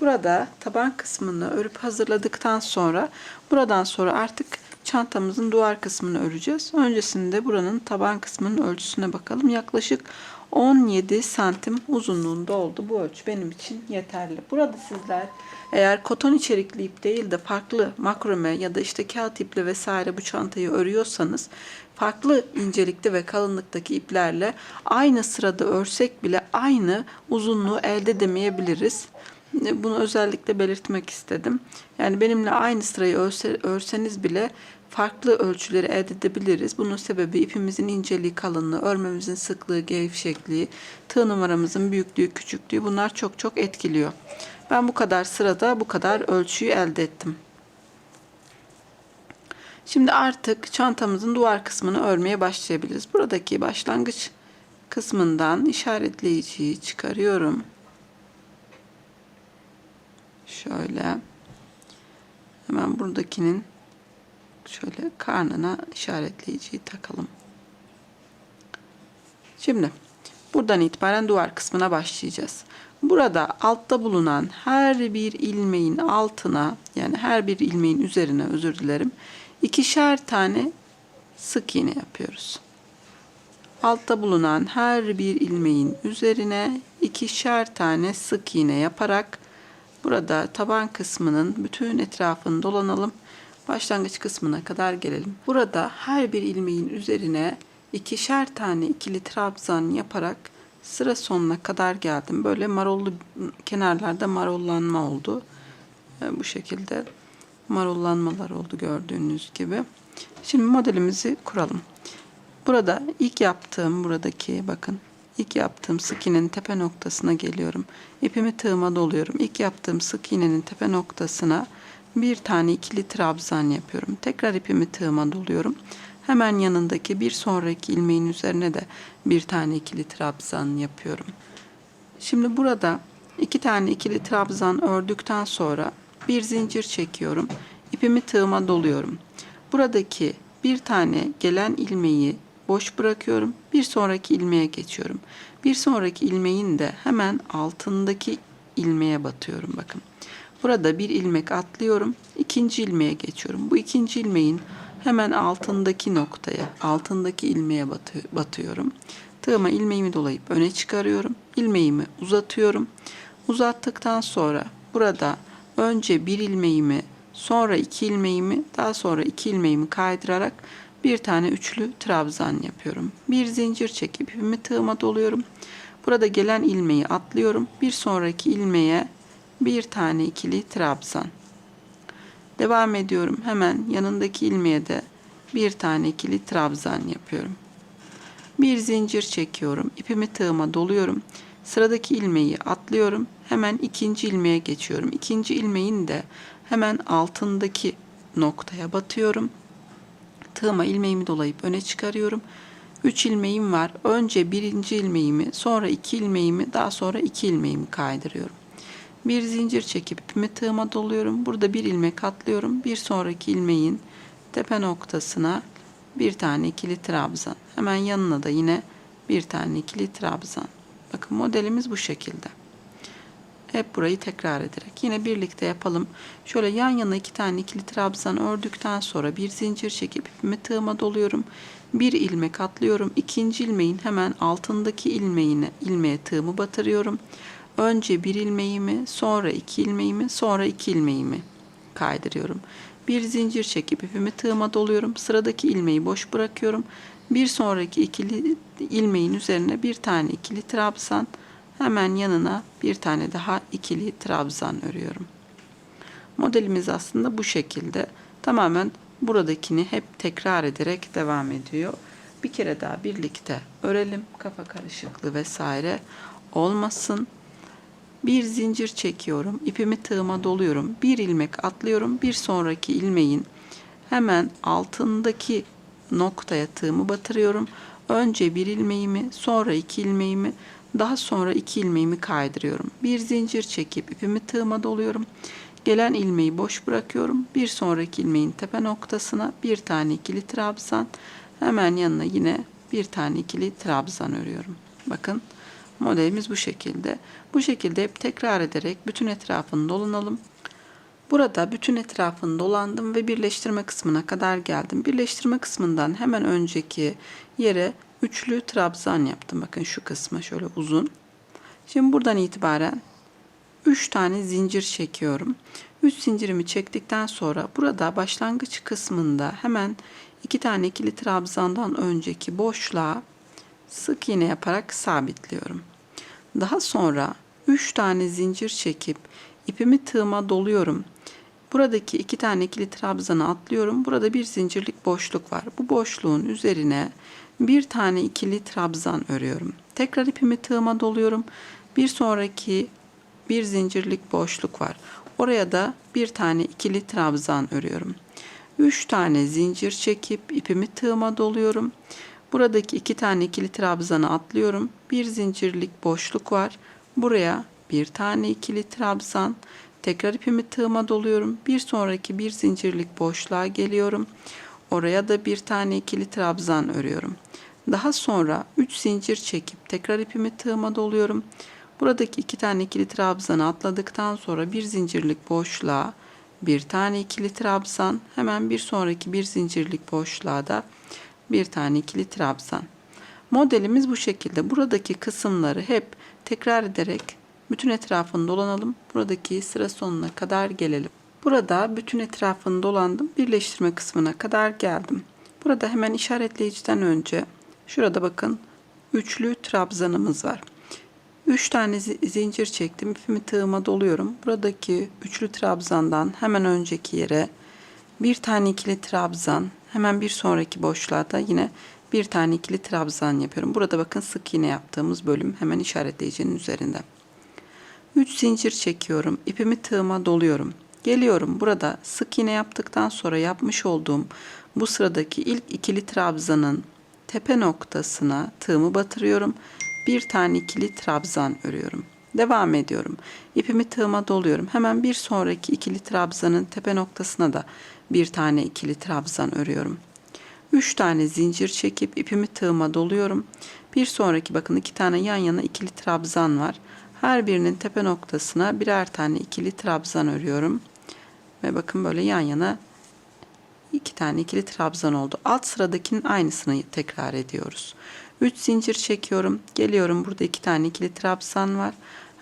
Burada taban kısmını örüp hazırladıktan sonra buradan sonra artık çantamızın duvar kısmını öreceğiz. Öncesinde buranın taban kısmının ölçüsüne bakalım. Yaklaşık 17 santim uzunluğunda oldu. Bu ölçü benim için yeterli. Burada sizler eğer koton içerikli ip değil de farklı makrome ya da işte kağıt iple vesaire bu çantayı örüyorsanız farklı incelikte ve kalınlıktaki iplerle aynı sırada örsek bile aynı uzunluğu elde edemeyebiliriz. Bunu özellikle belirtmek istedim. Yani benimle aynı sırayı örse, örseniz bile farklı ölçüleri elde edebiliriz. Bunun sebebi ipimizin inceliği, kalınlığı, örmemizin sıklığı, gevşekliği, tığ numaramızın büyüklüğü, küçüklüğü bunlar çok çok etkiliyor. Ben bu kadar sırada bu kadar ölçüyü elde ettim. Şimdi artık çantamızın duvar kısmını örmeye başlayabiliriz. Buradaki başlangıç kısmından işaretleyiciyi çıkarıyorum. Şöyle. Hemen buradakinin şöyle karnına işaretleyiciyi takalım. Şimdi buradan itibaren duvar kısmına başlayacağız. Burada altta bulunan her bir ilmeğin altına yani her bir ilmeğin üzerine özür dilerim ikişer tane sık iğne yapıyoruz. Altta bulunan her bir ilmeğin üzerine ikişer tane sık iğne yaparak burada taban kısmının bütün etrafını dolanalım. Başlangıç kısmına kadar gelelim. Burada her bir ilmeğin üzerine ikişer tane ikili trabzan yaparak sıra sonuna kadar geldim. Böyle marollu kenarlarda marollanma oldu. Bu şekilde marollanmalar oldu gördüğünüz gibi. Şimdi modelimizi kuralım. Burada ilk yaptığım buradaki bakın ilk yaptığım sık iğnenin tepe noktasına geliyorum. İpimi tığıma doluyorum. İlk yaptığım sık iğnenin tepe noktasına bir tane ikili trabzan yapıyorum. Tekrar ipimi tığıma doluyorum. Hemen yanındaki bir sonraki ilmeğin üzerine de bir tane ikili trabzan yapıyorum. Şimdi burada iki tane ikili trabzan ördükten sonra bir zincir çekiyorum. İpimi tığıma doluyorum. Buradaki bir tane gelen ilmeği boş bırakıyorum. Bir sonraki ilmeğe geçiyorum. Bir sonraki ilmeğin de hemen altındaki ilmeğe batıyorum bakın. Burada bir ilmek atlıyorum. ikinci ilmeğe geçiyorum. Bu ikinci ilmeğin hemen altındaki noktaya, altındaki ilmeğe batıyorum. Tığıma ilmeğimi dolayıp öne çıkarıyorum. İlmeğimi uzatıyorum. Uzattıktan sonra burada önce bir ilmeğimi, sonra iki ilmeğimi, daha sonra iki ilmeğimi kaydırarak bir tane üçlü trabzan yapıyorum. Bir zincir çekip ipimi tığıma doluyorum. Burada gelen ilmeği atlıyorum. Bir sonraki ilmeğe bir tane ikili trabzan. Devam ediyorum. Hemen yanındaki ilmeğe de bir tane ikili trabzan yapıyorum. Bir zincir çekiyorum. İpimi tığıma doluyorum. Sıradaki ilmeği atlıyorum. Hemen ikinci ilmeğe geçiyorum. İkinci ilmeğin de hemen altındaki noktaya batıyorum. Tığıma ilmeğimi dolayıp öne çıkarıyorum. 3 ilmeğim var. Önce birinci ilmeğimi, sonra iki ilmeğimi, daha sonra iki ilmeğimi kaydırıyorum. Bir zincir çekip ipimi tığıma doluyorum. Burada bir ilmek atlıyorum. Bir sonraki ilmeğin tepe noktasına bir tane ikili trabzan. Hemen yanına da yine bir tane ikili trabzan. Bakın modelimiz bu şekilde. Hep burayı tekrar ederek yine birlikte yapalım. Şöyle yan yana iki tane ikili trabzan ördükten sonra bir zincir çekip ipimi tığıma doluyorum. Bir ilmek atlıyorum. İkinci ilmeğin hemen altındaki ilmeğine ilmeğe tığımı batırıyorum. Önce bir ilmeğimi, sonra iki ilmeğimi, sonra iki ilmeğimi kaydırıyorum. Bir zincir çekip ipimi tığıma doluyorum. Sıradaki ilmeği boş bırakıyorum. Bir sonraki ikili ilmeğin üzerine bir tane ikili trabzan, hemen yanına bir tane daha ikili trabzan örüyorum. Modelimiz aslında bu şekilde. Tamamen buradakini hep tekrar ederek devam ediyor. Bir kere daha birlikte örelim. Kafa karışıklığı vesaire olmasın. Bir zincir çekiyorum. ipimi tığıma doluyorum. Bir ilmek atlıyorum. Bir sonraki ilmeğin hemen altındaki noktaya tığımı batırıyorum. Önce bir ilmeğimi, sonra iki ilmeğimi, daha sonra iki ilmeğimi kaydırıyorum. Bir zincir çekip ipimi tığıma doluyorum. Gelen ilmeği boş bırakıyorum. Bir sonraki ilmeğin tepe noktasına bir tane ikili trabzan, hemen yanına yine bir tane ikili trabzan örüyorum. Bakın Modelimiz bu şekilde. Bu şekilde hep tekrar ederek bütün etrafını dolanalım. Burada bütün etrafını dolandım ve birleştirme kısmına kadar geldim. Birleştirme kısmından hemen önceki yere üçlü trabzan yaptım. Bakın şu kısmı şöyle uzun. Şimdi buradan itibaren 3 tane zincir çekiyorum. 3 zincirimi çektikten sonra burada başlangıç kısmında hemen 2 tane ikili trabzandan önceki boşluğa sık iğne yaparak sabitliyorum. Daha sonra 3 tane zincir çekip ipimi tığıma doluyorum. Buradaki iki tane ikili trabzanı atlıyorum. Burada bir zincirlik boşluk var. Bu boşluğun üzerine bir tane ikili trabzan örüyorum. Tekrar ipimi tığıma doluyorum. Bir sonraki bir zincirlik boşluk var. Oraya da bir tane ikili trabzan örüyorum. 3 tane zincir çekip ipimi tığıma doluyorum. Buradaki iki tane ikili trabzanı atlıyorum. Bir zincirlik boşluk var. Buraya bir tane ikili trabzan. Tekrar ipimi tığıma doluyorum. Bir sonraki bir zincirlik boşluğa geliyorum. Oraya da bir tane ikili trabzan örüyorum. Daha sonra 3 zincir çekip tekrar ipimi tığıma doluyorum. Buradaki iki tane ikili trabzanı atladıktan sonra bir zincirlik boşluğa bir tane ikili trabzan hemen bir sonraki bir zincirlik boşluğa da bir tane ikili trabzan. Modelimiz bu şekilde. Buradaki kısımları hep tekrar ederek bütün etrafını dolanalım. Buradaki sıra sonuna kadar gelelim. Burada bütün etrafını dolandım. Birleştirme kısmına kadar geldim. Burada hemen işaretleyiciden önce şurada bakın üçlü trabzanımız var. 3 tane zi- zincir çektim. İpimi tığıma doluyorum. Buradaki üçlü trabzandan hemen önceki yere bir tane ikili trabzan, hemen bir sonraki boşluğa yine bir tane ikili trabzan yapıyorum. Burada bakın sık iğne yaptığımız bölüm hemen işaretleyicinin üzerinde. 3 zincir çekiyorum. ipimi tığıma doluyorum. Geliyorum burada sık iğne yaptıktan sonra yapmış olduğum bu sıradaki ilk ikili trabzanın tepe noktasına tığımı batırıyorum. Bir tane ikili trabzan örüyorum. Devam ediyorum. İpimi tığıma doluyorum. Hemen bir sonraki ikili trabzanın tepe noktasına da bir tane ikili trabzan örüyorum. 3 tane zincir çekip ipimi tığıma doluyorum. Bir sonraki bakın iki tane yan yana ikili trabzan var. Her birinin tepe noktasına birer tane ikili trabzan örüyorum. Ve bakın böyle yan yana iki tane ikili trabzan oldu. Alt sıradakinin aynısını tekrar ediyoruz. 3 zincir çekiyorum. Geliyorum burada iki tane ikili trabzan var.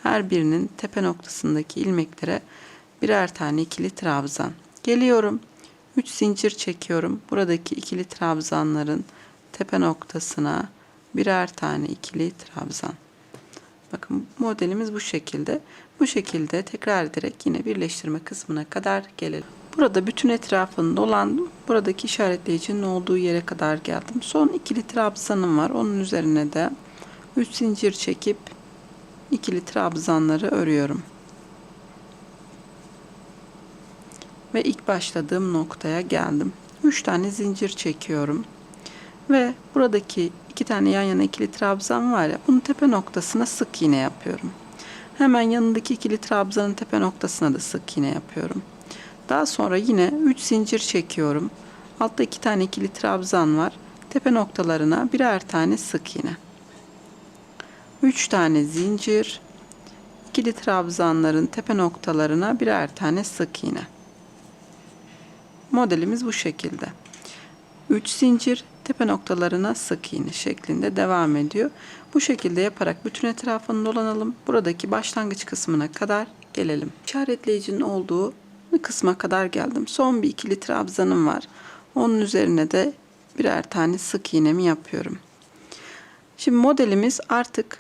Her birinin tepe noktasındaki ilmeklere birer tane ikili trabzan. Geliyorum. 3 zincir çekiyorum. Buradaki ikili trabzanların tepe noktasına birer tane ikili trabzan. Bakın modelimiz bu şekilde. Bu şekilde tekrar ederek yine birleştirme kısmına kadar gelelim. Burada bütün etrafını dolandım. Buradaki işaretleyicinin olduğu yere kadar geldim. Son ikili trabzanım var. Onun üzerine de 3 zincir çekip ikili trabzanları örüyorum. Ve ilk başladığım noktaya geldim. 3 tane zincir çekiyorum. Ve buradaki iki tane yan yana ikili trabzan var ya bunun tepe noktasına sık iğne yapıyorum. Hemen yanındaki ikili trabzanın tepe noktasına da sık iğne yapıyorum. Daha sonra yine 3 zincir çekiyorum. Altta iki tane ikili trabzan var. Tepe noktalarına birer tane sık iğne. 3 tane zincir. ikili trabzanların tepe noktalarına birer tane sık iğne. Modelimiz bu şekilde. 3 zincir tepe noktalarına sık iğne şeklinde devam ediyor. Bu şekilde yaparak bütün etrafını dolanalım. Buradaki başlangıç kısmına kadar gelelim. İşaretleyicinin olduğu kısma kadar geldim. Son bir ikili trabzanım var. Onun üzerine de birer tane sık iğnemi yapıyorum. Şimdi modelimiz artık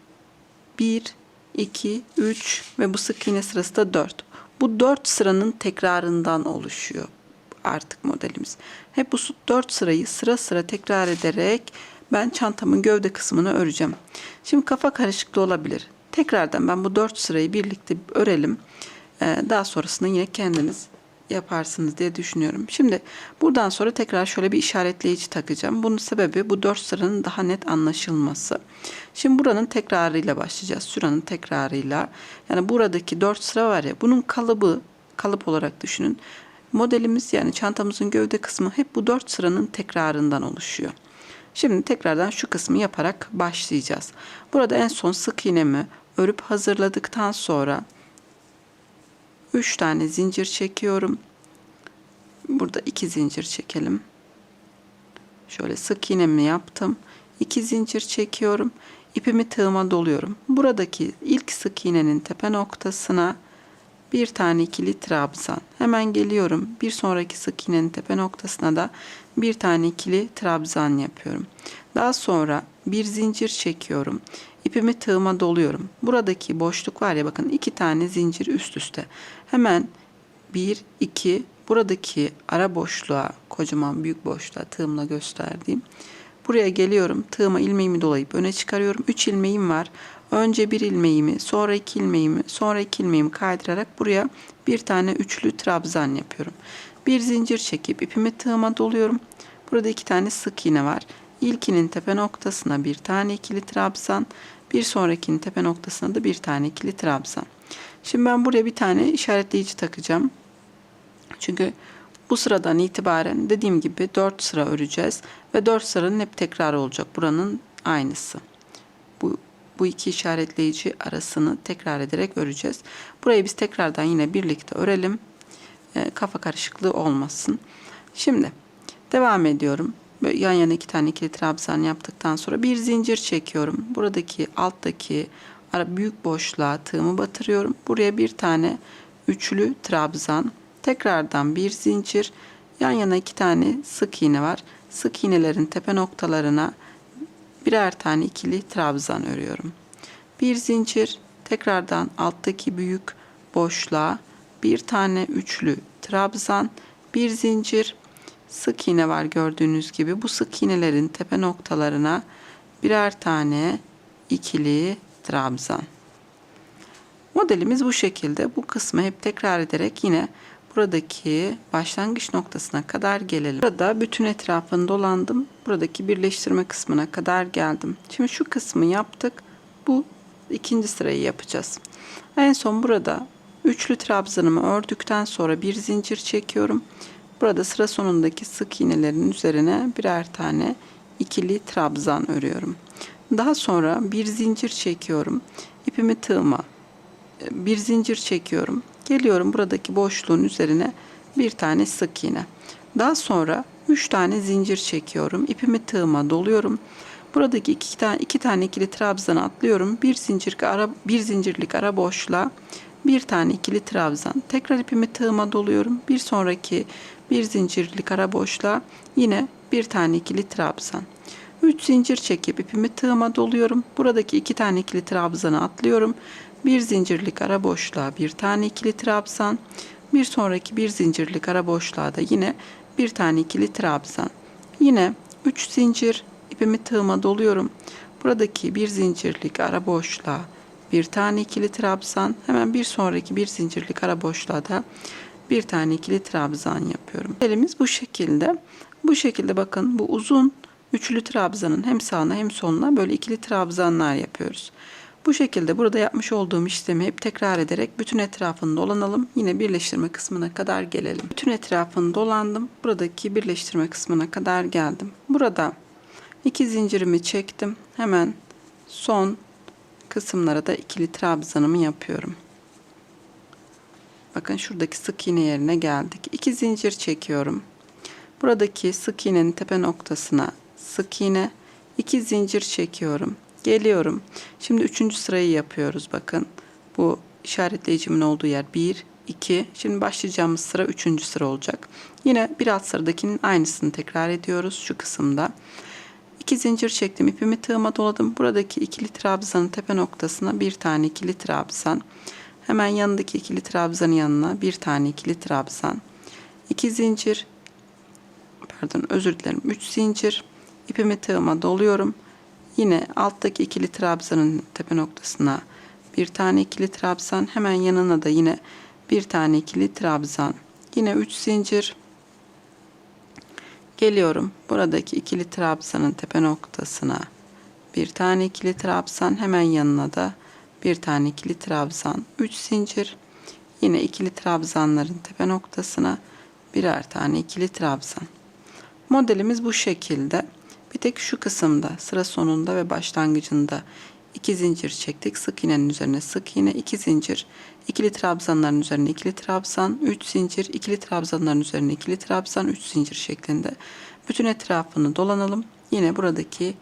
1, 2, 3 ve bu sık iğne sırası da 4. Bu 4 sıranın tekrarından oluşuyor artık modelimiz. Hep bu 4 sırayı sıra sıra tekrar ederek ben çantamın gövde kısmını öreceğim. Şimdi kafa karışıklığı olabilir. Tekrardan ben bu 4 sırayı birlikte örelim. Ee, daha sonrasında yine kendiniz yaparsınız diye düşünüyorum. Şimdi buradan sonra tekrar şöyle bir işaretleyici takacağım. Bunun sebebi bu 4 sıranın daha net anlaşılması. Şimdi buranın tekrarıyla başlayacağız. Şuranın tekrarıyla. Yani buradaki 4 sıra var ya bunun kalıbı kalıp olarak düşünün. Modelimiz yani çantamızın gövde kısmı hep bu 4 sıranın tekrarından oluşuyor. Şimdi tekrardan şu kısmı yaparak başlayacağız. Burada en son sık iğnemi örüp hazırladıktan sonra 3 tane zincir çekiyorum. Burada 2 zincir çekelim. Şöyle sık iğnemi yaptım. 2 zincir çekiyorum. İpimi tığıma doluyorum. Buradaki ilk sık iğnenin tepe noktasına bir tane ikili trabzan. Hemen geliyorum. Bir sonraki sık iğnenin tepe noktasına da bir tane ikili trabzan yapıyorum. Daha sonra bir zincir çekiyorum. İpimi tığıma doluyorum. Buradaki boşluk var ya bakın iki tane zincir üst üste. Hemen bir, iki, buradaki ara boşluğa, kocaman büyük boşluğa tığımla gösterdiğim. Buraya geliyorum. Tığıma ilmeğimi dolayıp öne çıkarıyorum. 3 ilmeğim var. Önce bir ilmeğimi, sonra iki ilmeğimi, sonra iki ilmeğimi kaydırarak buraya bir tane üçlü trabzan yapıyorum. Bir zincir çekip ipimi tığıma doluyorum. Burada iki tane sık iğne var. İlkinin tepe noktasına bir tane ikili trabzan, bir sonrakinin tepe noktasına da bir tane ikili trabzan. Şimdi ben buraya bir tane işaretleyici takacağım. Çünkü bu sıradan itibaren dediğim gibi 4 sıra öreceğiz ve 4 sıranın hep tekrar olacak. Buranın aynısı. Bu iki işaretleyici arasını tekrar ederek öreceğiz. Burayı biz tekrardan yine birlikte örelim. E, kafa karışıklığı olmasın. Şimdi devam ediyorum. Böyle yan yana iki tane ikili trabzan yaptıktan sonra bir zincir çekiyorum. Buradaki alttaki ara büyük boşluğa tığımı batırıyorum. Buraya bir tane üçlü trabzan. Tekrardan bir zincir. Yan yana iki tane sık iğne var. Sık iğnelerin tepe noktalarına birer tane ikili trabzan örüyorum. Bir zincir tekrardan alttaki büyük boşluğa bir tane üçlü trabzan, bir zincir sık iğne var gördüğünüz gibi. Bu sık iğnelerin tepe noktalarına birer tane ikili trabzan. Modelimiz bu şekilde. Bu kısmı hep tekrar ederek yine buradaki başlangıç noktasına kadar gelelim. Burada bütün etrafını dolandım. Buradaki birleştirme kısmına kadar geldim. Şimdi şu kısmı yaptık. Bu ikinci sırayı yapacağız. En son burada üçlü trabzanımı ördükten sonra bir zincir çekiyorum. Burada sıra sonundaki sık iğnelerin üzerine birer tane ikili trabzan örüyorum. Daha sonra bir zincir çekiyorum. İpimi tığıma bir zincir çekiyorum. Geliyorum buradaki boşluğun üzerine bir tane sık iğne. Daha sonra 3 tane zincir çekiyorum. İpimi tığıma doluyorum. Buradaki iki tane iki tane ikili trabzan atlıyorum. Bir zincir ara bir zincirlik ara boşluğa bir tane ikili trabzan. Tekrar ipimi tığıma doluyorum. Bir sonraki bir zincirlik ara boşluğa yine bir tane ikili trabzan. 3 zincir çekip ipimi tığıma doluyorum. Buradaki iki tane ikili trabzanı atlıyorum. Bir zincirlik ara boşluğa bir tane ikili trabzan. Bir sonraki bir zincirlik ara boşluğa da yine bir tane ikili trabzan. Yine 3 zincir ipimi tığıma doluyorum. Buradaki bir zincirlik ara boşluğa bir tane ikili trabzan. Hemen bir sonraki bir zincirlik ara boşluğa da bir tane ikili trabzan yapıyorum. Elimiz bu şekilde. Bu şekilde bakın bu uzun üçlü trabzanın hem sağına hem soluna böyle ikili trabzanlar yapıyoruz. Bu şekilde burada yapmış olduğum işlemi hep tekrar ederek bütün etrafını dolanalım. Yine birleştirme kısmına kadar gelelim. Bütün etrafını dolandım. Buradaki birleştirme kısmına kadar geldim. Burada iki zincirimi çektim. Hemen son kısımlara da ikili trabzanımı yapıyorum. Bakın şuradaki sık iğne yerine geldik. İki zincir çekiyorum. Buradaki sık iğnenin tepe noktasına sık iğne, iki zincir çekiyorum. Geliyorum. Şimdi üçüncü sırayı yapıyoruz bakın. Bu işaretleyicimin olduğu yer 1, 2. Şimdi başlayacağımız sıra üçüncü sıra olacak. Yine bir alt sıradakinin aynısını tekrar ediyoruz şu kısımda. İki zincir çektim. ipimi tığıma doladım. Buradaki ikili trabzanın tepe noktasına bir tane ikili trabzan. Hemen yanındaki ikili trabzanın yanına bir tane ikili trabzan. İki zincir pardon özür dilerim. Üç zincir ipimi tığıma doluyorum. Yine alttaki ikili trabzanın tepe noktasına bir tane ikili trabzan hemen yanına da yine bir tane ikili trabzan. Yine 3 zincir. Geliyorum buradaki ikili trabzanın tepe noktasına. Bir tane ikili trabzan hemen yanına da bir tane ikili trabzan. 3 zincir. Yine ikili trabzanların tepe noktasına birer tane ikili trabzan. Modelimiz bu şekilde Bir tek şu kısımda sıra sonunda ve başlangıcında iki zincir çektik. Sık iğnenin üzerine sık iğne, iki zincir, ikili trabzanların üzerine ikili trabzan, üç zincir, ikili trabzanların üzerine ikili trabzan, üç zincir şeklinde. Bütün etrafını dolanalım. Yine buradaki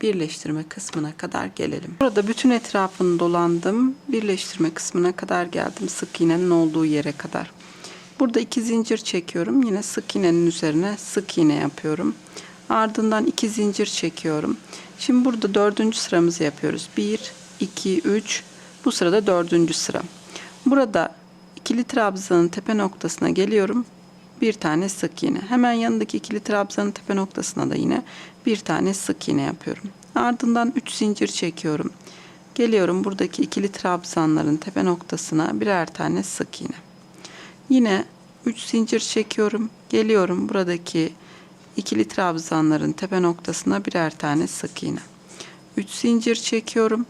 birleştirme kısmına kadar gelelim. Burada bütün etrafını dolandım. Birleştirme kısmına kadar geldim. Sık iğnenin olduğu yere kadar. Burada iki zincir çekiyorum. Yine sık iğnenin üzerine sık iğne yapıyorum. Ardından iki zincir çekiyorum. Şimdi burada dördüncü sıramızı yapıyoruz. 1, 2, 3. Bu sırada dördüncü sıra. Burada ikili trabzanın tepe noktasına geliyorum. Bir tane sık iğne. Hemen yanındaki ikili trabzanın tepe noktasına da yine bir tane sık iğne yapıyorum. Ardından 3 zincir çekiyorum. Geliyorum buradaki ikili trabzanların tepe noktasına birer tane sık iğne. Yine 3 zincir çekiyorum. Geliyorum buradaki ikili trabzanların tepe noktasına birer tane sık iğne. 3 zincir çekiyorum.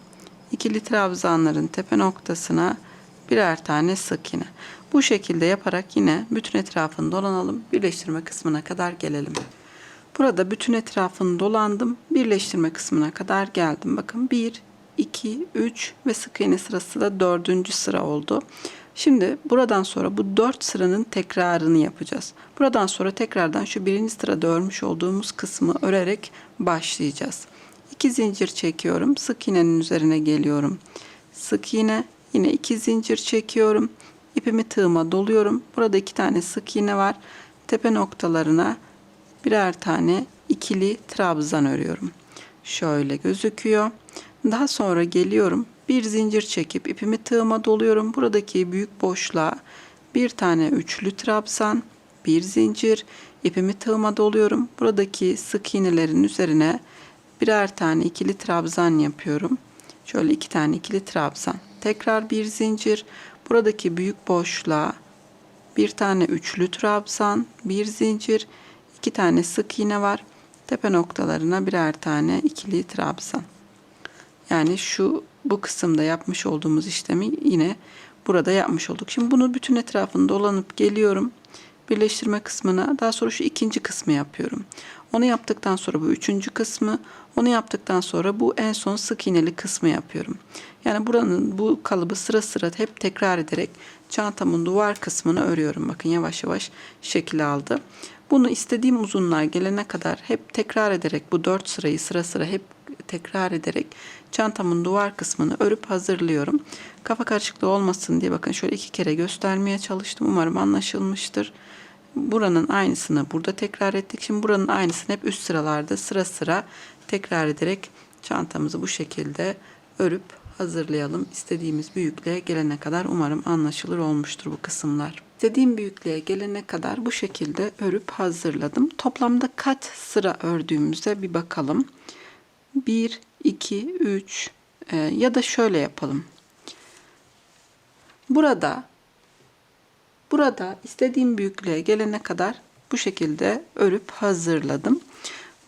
İkili trabzanların tepe noktasına birer tane sık iğne. Bu şekilde yaparak yine bütün etrafını dolanalım. Birleştirme kısmına kadar gelelim. Burada bütün etrafını dolandım. Birleştirme kısmına kadar geldim. Bakın 1, 2, 3 ve sık iğne sırası da dördüncü sıra oldu. Şimdi buradan sonra bu dört sıranın tekrarını yapacağız. Buradan sonra tekrardan şu birinci sırada örmüş olduğumuz kısmı örerek başlayacağız. İki zincir çekiyorum. Sık iğnenin üzerine geliyorum. Sık iğne. Yine iki zincir çekiyorum. İpimi tığıma doluyorum. Burada iki tane sık iğne var. Tepe noktalarına birer tane ikili trabzan örüyorum. Şöyle gözüküyor. Daha sonra geliyorum. Bir zincir çekip ipimi tığıma doluyorum. Buradaki büyük boşluğa bir tane üçlü trabzan, bir zincir, ipimi tığıma doluyorum. Buradaki sık iğnelerin üzerine birer tane ikili trabzan yapıyorum. Şöyle iki tane ikili trabzan. Tekrar bir zincir. Buradaki büyük boşluğa bir tane üçlü trabzan, bir zincir, iki tane sık iğne var. Tepe noktalarına birer tane ikili trabzan. Yani şu bu kısımda yapmış olduğumuz işlemi yine burada yapmış olduk. Şimdi bunu bütün etrafını dolanıp geliyorum. Birleştirme kısmına daha sonra şu ikinci kısmı yapıyorum. Onu yaptıktan sonra bu üçüncü kısmı, onu yaptıktan sonra bu en son sık iğneli kısmı yapıyorum. Yani buranın bu kalıbı sıra sıra hep tekrar ederek çantamın duvar kısmını örüyorum. Bakın yavaş yavaş şekil aldı. Bunu istediğim uzunluğa gelene kadar hep tekrar ederek bu dört sırayı sıra sıra hep tekrar ederek çantamın duvar kısmını örüp hazırlıyorum. Kafa karışıklığı olmasın diye bakın şöyle iki kere göstermeye çalıştım. Umarım anlaşılmıştır. Buranın aynısını burada tekrar ettik. Şimdi buranın aynısını hep üst sıralarda sıra sıra tekrar ederek çantamızı bu şekilde örüp hazırlayalım. İstediğimiz büyüklüğe gelene kadar umarım anlaşılır olmuştur bu kısımlar. İstediğim büyüklüğe gelene kadar bu şekilde örüp hazırladım. Toplamda kaç sıra ördüğümüze bir bakalım. 1, 2, 3 e, ya da şöyle yapalım. Burada burada istediğim büyüklüğe gelene kadar bu şekilde örüp hazırladım.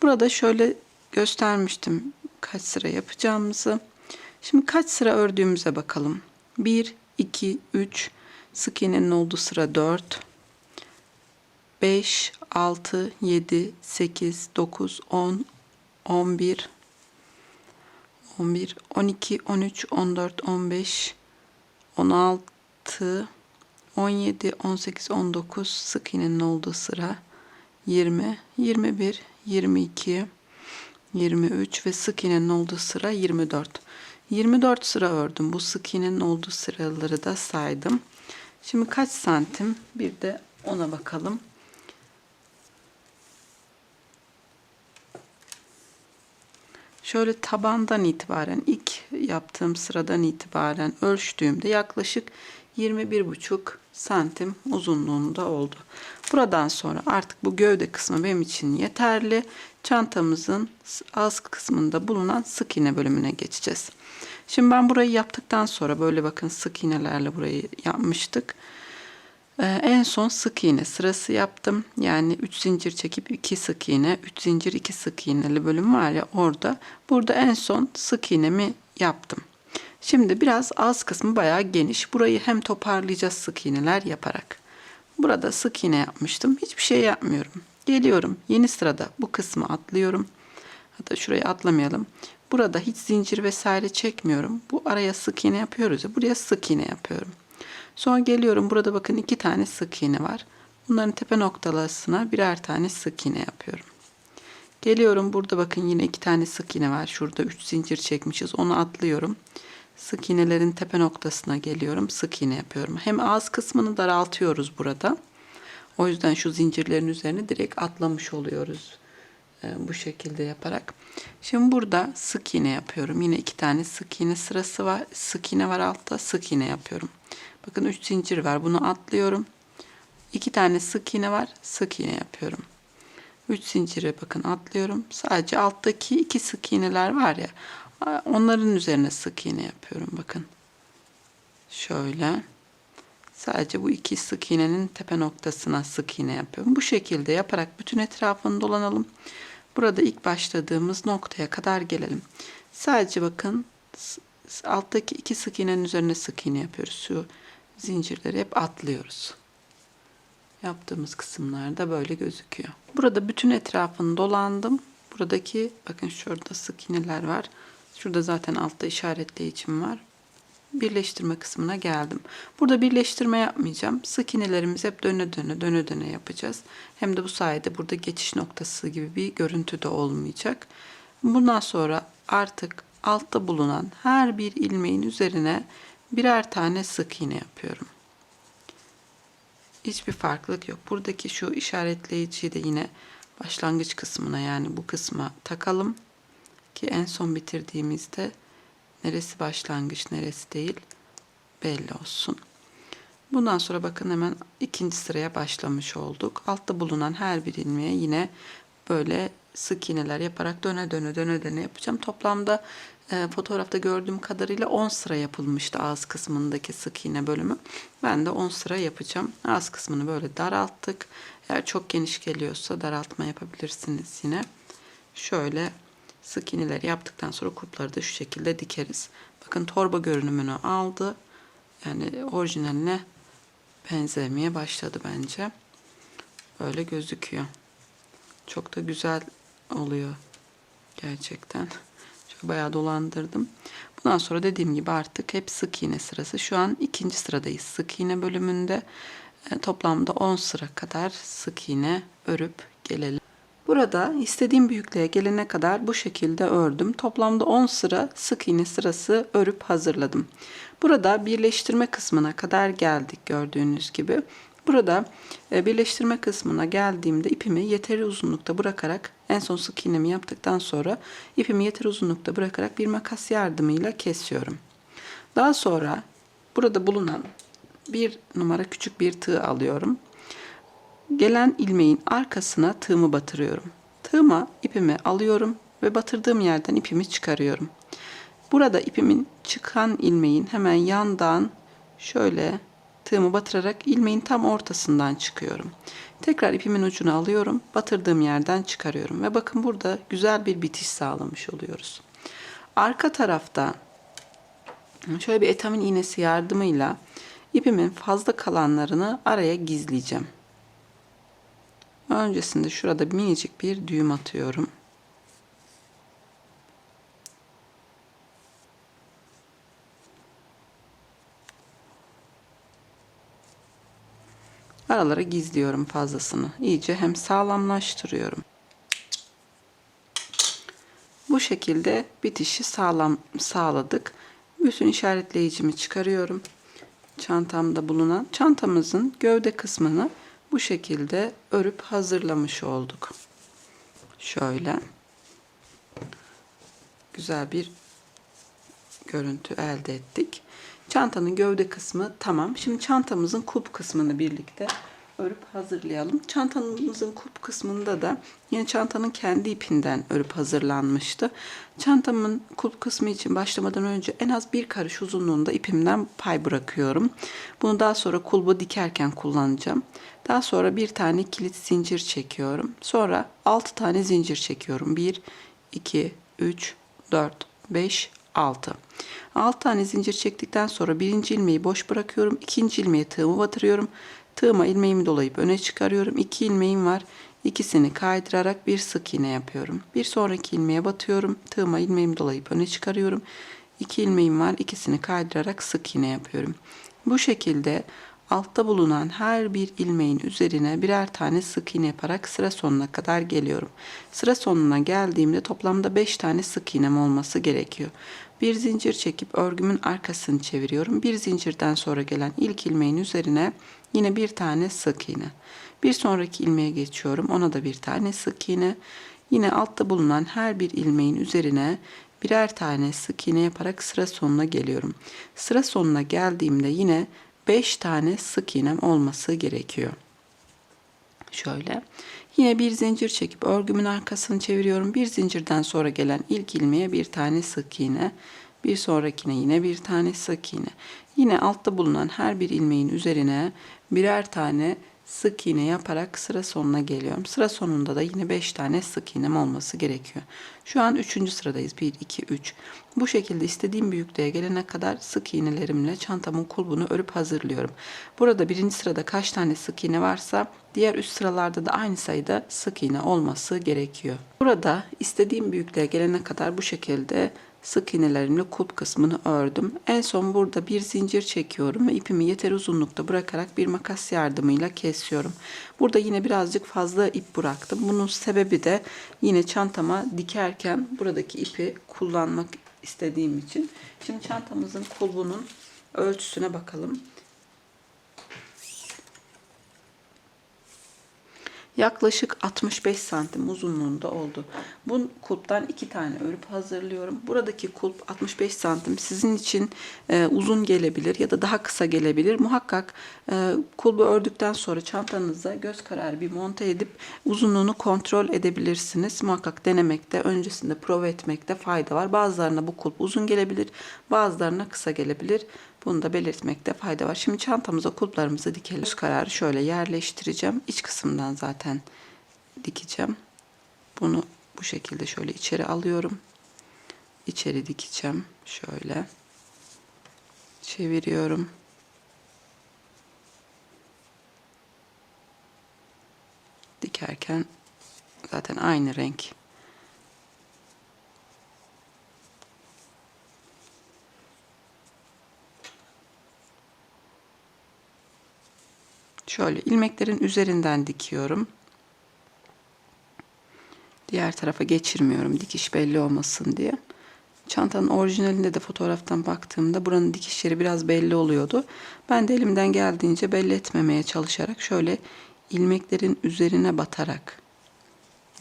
Burada şöyle göstermiştim kaç sıra yapacağımızı. Şimdi kaç sıra ördüğümüze bakalım. 1, 2, 3, sık iğnenin olduğu sıra 4, 5, 6, 7, 8, 9, 10, 11, 11, 12, 13, 14, 15, 16, 17, 18, 19 sık iğnenin olduğu sıra 20, 21, 22, 23 ve sık iğnenin olduğu sıra 24. 24 sıra ördüm. Bu sık iğnenin olduğu sıraları da saydım. Şimdi kaç santim? Bir de ona bakalım. Şöyle tabandan itibaren ilk yaptığım sıradan itibaren ölçtüğümde yaklaşık 21,5 santim uzunluğunda oldu. Buradan sonra artık bu gövde kısmı benim için yeterli. Çantamızın alt kısmında bulunan sık iğne bölümüne geçeceğiz. Şimdi ben burayı yaptıktan sonra böyle bakın sık iğnelerle burayı yapmıştık. Ee, en son sık iğne sırası yaptım. Yani 3 zincir çekip 2 sık iğne, 3 zincir 2 sık iğneli bölüm var ya orada. Burada en son sık iğnemi yaptım. Şimdi biraz az kısmı bayağı geniş. Burayı hem toparlayacağız sık iğneler yaparak. Burada sık iğne yapmıştım. Hiçbir şey yapmıyorum. Geliyorum yeni sırada bu kısmı atlıyorum. Hatta şurayı atlamayalım. Burada hiç zincir vesaire çekmiyorum. Bu araya sık iğne yapıyoruz ya. Buraya sık iğne yapıyorum. Sonra geliyorum. Burada bakın iki tane sık iğne var. Bunların tepe noktalarına birer tane sık iğne yapıyorum. Geliyorum burada bakın yine iki tane sık iğne var. Şurada üç zincir çekmişiz. Onu atlıyorum. Sık iğnelerin tepe noktasına geliyorum. Sık iğne yapıyorum. Hem ağız kısmını daraltıyoruz burada. O yüzden şu zincirlerin üzerine direkt atlamış oluyoruz. Ee, bu şekilde yaparak. Şimdi burada sık iğne yapıyorum. Yine iki tane sık iğne sırası var. Sık iğne var altta. Sık iğne yapıyorum. Bakın üç zincir var. Bunu atlıyorum. İki tane sık iğne var. Sık iğne yapıyorum. 3 zincire bakın atlıyorum. Sadece alttaki iki sık iğneler var ya. Onların üzerine sık iğne yapıyorum bakın. Şöyle. Sadece bu iki sık iğnenin tepe noktasına sık iğne yapıyorum. Bu şekilde yaparak bütün etrafını dolanalım. Burada ilk başladığımız noktaya kadar gelelim. Sadece bakın alttaki iki sık iğnenin üzerine sık iğne yapıyoruz. Şu zincirleri hep atlıyoruz yaptığımız kısımlarda böyle gözüküyor. Burada bütün etrafını dolandım. Buradaki bakın şurada sık iğneler var. Şurada zaten altta işaretleyicim var. Birleştirme kısmına geldim. Burada birleştirme yapmayacağım. Sık iğnelerimizi hep döne döne döne döne yapacağız. Hem de bu sayede burada geçiş noktası gibi bir görüntü de olmayacak. Bundan sonra artık altta bulunan her bir ilmeğin üzerine birer tane sık iğne yapıyorum hiçbir farklılık yok. Buradaki şu işaretleyiciyi de yine başlangıç kısmına yani bu kısma takalım ki en son bitirdiğimizde neresi başlangıç neresi değil belli olsun. Bundan sonra bakın hemen ikinci sıraya başlamış olduk. Altta bulunan her bir ilmeğe yine böyle sık iğneler yaparak döne döne döne döne yapacağım. Toplamda e, fotoğrafta gördüğüm kadarıyla 10 sıra yapılmıştı ağız kısmındaki sık iğne bölümü. Ben de 10 sıra yapacağım. Ağız kısmını böyle daralttık. Eğer çok geniş geliyorsa daraltma yapabilirsiniz yine. Şöyle sık iğneleri yaptıktan sonra kupları da şu şekilde dikeriz. Bakın torba görünümünü aldı. Yani orijinaline benzemeye başladı bence. Böyle gözüküyor. Çok da güzel oluyor gerçekten. Bayağı dolandırdım. Bundan sonra dediğim gibi artık hep sık iğne sırası. Şu an ikinci sıradayız sık iğne bölümünde. E, toplamda 10 sıra kadar sık iğne örüp gelelim. Burada istediğim büyüklüğe gelene kadar bu şekilde ördüm. Toplamda 10 sıra sık iğne sırası örüp hazırladım. Burada birleştirme kısmına kadar geldik gördüğünüz gibi. Burada e, birleştirme kısmına geldiğimde ipimi yeteri uzunlukta bırakarak en son sık iğnemi yaptıktan sonra ipimi yeteri uzunlukta bırakarak bir makas yardımıyla kesiyorum. Daha sonra burada bulunan bir numara küçük bir tığ alıyorum. Gelen ilmeğin arkasına tığımı batırıyorum. Tığıma ipimi alıyorum ve batırdığım yerden ipimi çıkarıyorum. Burada ipimin çıkan ilmeğin hemen yandan şöyle tığımı batırarak ilmeğin tam ortasından çıkıyorum. Tekrar ipimin ucunu alıyorum, batırdığım yerden çıkarıyorum ve bakın burada güzel bir bitiş sağlamış oluyoruz. Arka tarafta şöyle bir etamin iğnesi yardımıyla ipimin fazla kalanlarını araya gizleyeceğim. Öncesinde şurada minicik bir düğüm atıyorum. Aralara gizliyorum fazlasını. İyice hem sağlamlaştırıyorum. Bu şekilde bitişi sağlam sağladık. Bütün işaretleyicimi çıkarıyorum. Çantamda bulunan çantamızın gövde kısmını bu şekilde örüp hazırlamış olduk. Şöyle güzel bir görüntü elde ettik. Çantanın gövde kısmı tamam. Şimdi çantamızın kulp kısmını birlikte örüp hazırlayalım. Çantamızın kulp kısmında da yine çantanın kendi ipinden örüp hazırlanmıştı. Çantamın kulp kısmı için başlamadan önce en az bir karış uzunluğunda ipimden pay bırakıyorum. Bunu daha sonra kulbu dikerken kullanacağım. Daha sonra bir tane kilit zincir çekiyorum. Sonra 6 tane zincir çekiyorum. 1, 2, 3, 4, 5, 6. 6 tane zincir çektikten sonra birinci ilmeği boş bırakıyorum. ikinci ilmeğe tığımı batırıyorum. Tığıma ilmeğimi dolayıp öne çıkarıyorum. 2 ilmeğim var. İkisini kaydırarak bir sık iğne yapıyorum. Bir sonraki ilmeğe batıyorum. Tığıma ilmeğimi dolayıp öne çıkarıyorum. İki ilmeğim var. İkisini kaydırarak sık iğne yapıyorum. Bu şekilde altta bulunan her bir ilmeğin üzerine birer tane sık iğne yaparak sıra sonuna kadar geliyorum. Sıra sonuna geldiğimde toplamda 5 tane sık iğnem olması gerekiyor. Bir zincir çekip örgümün arkasını çeviriyorum. Bir zincirden sonra gelen ilk ilmeğin üzerine yine bir tane sık iğne. Bir sonraki ilmeğe geçiyorum. Ona da bir tane sık iğne. Yine altta bulunan her bir ilmeğin üzerine birer tane sık iğne yaparak sıra sonuna geliyorum. Sıra sonuna geldiğimde yine 5 tane sık iğnem olması gerekiyor. Şöyle. Yine bir zincir çekip örgümün arkasını çeviriyorum. Bir zincirden sonra gelen ilk ilmeğe bir tane sık iğne. Bir sonrakine yine bir tane sık iğne. Yine altta bulunan her bir ilmeğin üzerine birer tane sık iğne yaparak sıra sonuna geliyorum. Sıra sonunda da yine 5 tane sık iğnem olması gerekiyor. Şu an 3. sıradayız. 1, 2, 3. Bu şekilde istediğim büyüklüğe gelene kadar sık iğnelerimle çantamın kulbunu örüp hazırlıyorum. Burada birinci sırada kaç tane sık iğne varsa diğer üst sıralarda da aynı sayıda sık iğne olması gerekiyor. Burada istediğim büyüklüğe gelene kadar bu şekilde sık iğnelerimle kulp kısmını ördüm. En son burada bir zincir çekiyorum ve ipimi yeter uzunlukta bırakarak bir makas yardımıyla kesiyorum. Burada yine birazcık fazla ip bıraktım. Bunun sebebi de yine çantama dikerken buradaki ipi kullanmak istediğim için. Şimdi çantamızın kulbunun ölçüsüne bakalım. Yaklaşık 65 santim uzunluğunda oldu. Bu kulptan iki tane örüp hazırlıyorum. Buradaki kulp 65 santim sizin için e, uzun gelebilir ya da daha kısa gelebilir. Muhakkak e, kulbu ördükten sonra çantanıza göz kararı bir monte edip uzunluğunu kontrol edebilirsiniz. Muhakkak denemekte, öncesinde prova etmekte fayda var. Bazılarına bu kulp uzun gelebilir, bazılarına kısa gelebilir. Bunu da belirtmekte fayda var. Şimdi çantamıza kulplarımızı dikelim. Göz kararı şöyle yerleştireceğim. İç kısımdan zaten dikeceğim. Bunu bu şekilde şöyle içeri alıyorum. İçeri dikeceğim. Şöyle. Çeviriyorum. Dikerken zaten aynı renk Şöyle ilmeklerin üzerinden dikiyorum. Diğer tarafa geçirmiyorum dikiş belli olmasın diye. Çantanın orijinalinde de fotoğraftan baktığımda buranın dikişleri biraz belli oluyordu. Ben de elimden geldiğince belli etmemeye çalışarak şöyle ilmeklerin üzerine batarak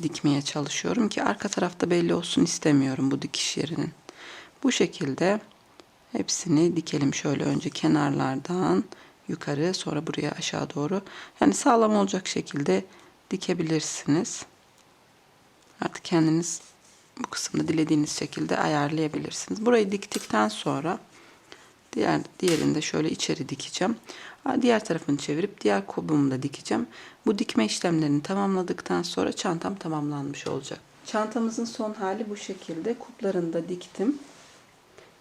dikmeye çalışıyorum ki arka tarafta belli olsun istemiyorum bu dikiş yerinin. Bu şekilde hepsini dikelim şöyle önce kenarlardan yukarı sonra buraya aşağı doğru. Yani sağlam olacak şekilde dikebilirsiniz. Artık kendiniz bu kısımda dilediğiniz şekilde ayarlayabilirsiniz. Burayı diktikten sonra diğer diğerinde şöyle içeri dikeceğim. Diğer tarafını çevirip diğer kobumu da dikeceğim. Bu dikme işlemlerini tamamladıktan sonra çantam tamamlanmış olacak. Çantamızın son hali bu şekilde. Kuplarını da diktim.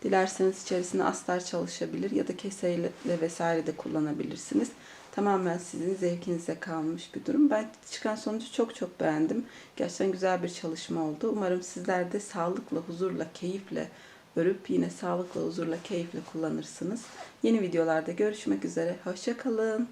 Dilerseniz içerisine astar çalışabilir ya da keseyle vesaire de kullanabilirsiniz. Tamamen sizin zevkinize kalmış bir durum. Ben çıkan sonucu çok çok beğendim. Gerçekten güzel bir çalışma oldu. Umarım sizler de sağlıkla, huzurla, keyifle örüp yine sağlıkla, huzurla, keyifle kullanırsınız. Yeni videolarda görüşmek üzere. Hoşçakalın.